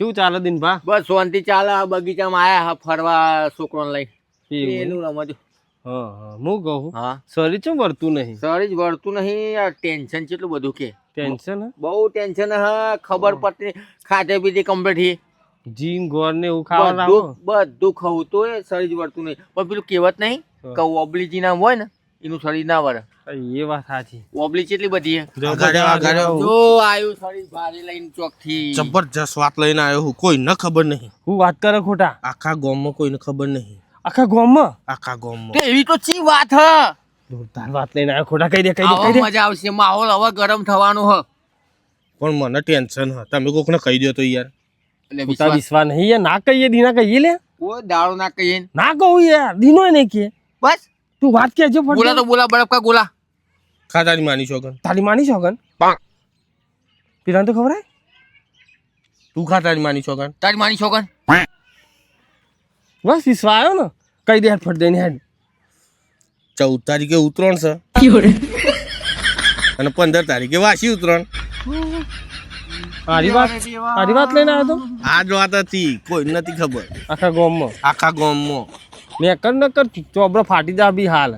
શું ચાલે દિનભા બસ શાંતિ ચાલે આ બગીચામાં આયા હા ફરવા છોકરો લઈ. એનું રમતું હા કહું હા. શરીર ચમ વર્તું નહીં? શરીર જ વળતું નહીં આ ટેન્શન કેટલું બધું કે. ટેન્શન? બહુ ટેન્શન હા ખબર પડતી ખાધે ખાતે પીતે કમ્પ્લીટ જીમ ગોળ ને એવું ખાવા બધું બધું ખાવું તો શરીર જ વળતું નહીં. પણ પેલું કહેવત નહીં. કે ઓબલીજી નામ હોય ને એનું શરીર ના વળે. એ વાત સાચી. ઓબલી કેટલી બધી જો. આયુ શરીર ભારે લઈને ચોકથી. જબરજસ્ત વાત લઈને આવ્યો હું. કોઈને ખબર નહીં. હું વાત કરે ખોટા? આખા ગામમાં કોઈને ખબર નહીં. આખા ગામમાં? આખા ગામમાં. એવી તો ચી વાત હ? જોરદાર વાત લઈને આવ્યો ખોટા. કહી દે કહી દે કહી દે. મજા આવશે. માહોલ હવે ગરમ થવાનો હ. પણ મને ટેન્શન હ. તમે કોકને કહી દો તો યાર. એટલે વિશ્વા વિશ્વાસ વિશ્વાસ નહીં યાર. ના કહીએ દીના કહીએ લે. ઓ દાળો ના કહીએ ના. કહું યાર. દીનો નહીં કે. બસ. તું વાત કહેજો બોલા ફટ તો બોલા કા ગોલા ખાતાની માની છોકન તારી માની છોકન પીરાન તો ખબર હે? તું ખાતાની માની છોકન તારી માની છોકન બસ આવ્યો ને કઈ દે ફટ દઈને હેડ. ચૌદ તારીખે ઉતરણ છે. અને પંદર તારીખે વાસી ઉતરણ આરી વાત આરી વાત લઈને આવ્યો તો? આ જ વાત હતી કોઈ નથી ખબર. આખા ગામમાં. આખા ગામમાં. મેં કર ન કર ચોબરો ફાટી જા બી હાલ.